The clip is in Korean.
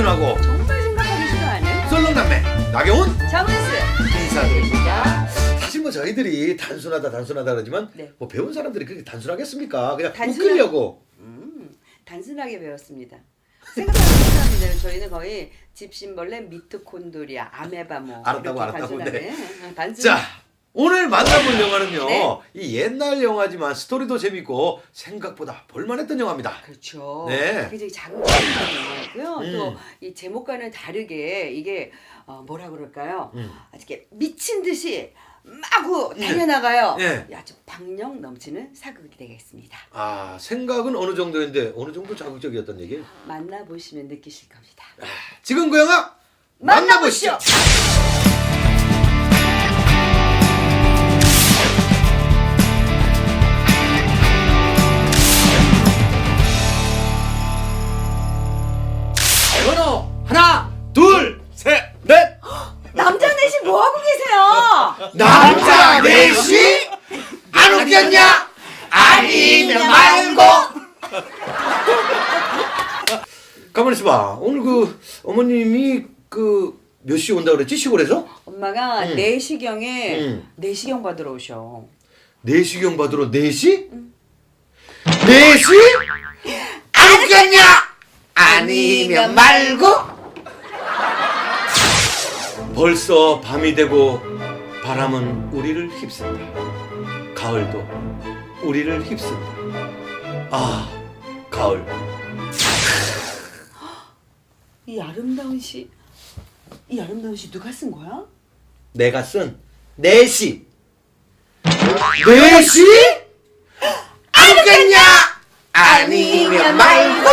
이순하고 정말 심각하게 싫어하는 썰렁남매 나경훈 정은수 인사드립니다. 사실 뭐 저희들이 단순하다 단순하다 그러지만 네. 뭐 배운 사람들이 그렇게 단순하겠습니까? 그냥 단순하- 웃기려고 음, 단순하게 배웠습니다. 생각하는 저희는 거의 집신벌레, 미트콘드리아, 아메바 뭐 알았다고, 알았다고, 네. 단순 자. 오늘 만나볼 영화는요 네. 이 옛날 영화지만 스토리도 재밌고 생각보다 볼만했던 영화입니다. 그렇죠. 네. 굉장히 자극적인 영화였고요. 음. 또이 제목과는 다르게 이게 어, 뭐라 그럴까요? 음. 이렇게 미친 듯이 마구 달려나가요. 네. 아주 박력 넘치는 사극이 되겠습니다. 아 생각은 어느 정도인데 어느 정도 자극적이었던 얘기예요? 만나보시면 느끼실 겁니다. 지금 그 영화 만나보시죠. 번호 하나 둘 셋 넷 남자 넷이 뭐 하고 계세요? 남자 넷이 안 웃겼냐? 아니면 말고. 가만히 있어봐. 오늘 그 어머님이 그 몇 시 온다 그랬지 시골에서? 엄마가 음. 4시경에 음. 내시경 받으러 오셔. 내시경 받으러 4시? 4시? 안 웃겼냐? 아니면 말고? 벌써 밤이 되고 바람은 우리를 휩쓴다. 가을도 우리를 휩쓴다. 아, 가을. 이 아름다운 시, 이 아름다운 시 누가 쓴 거야? 내가 쓴 4시. 4시? 안 웃겼냐? 아니면 말고?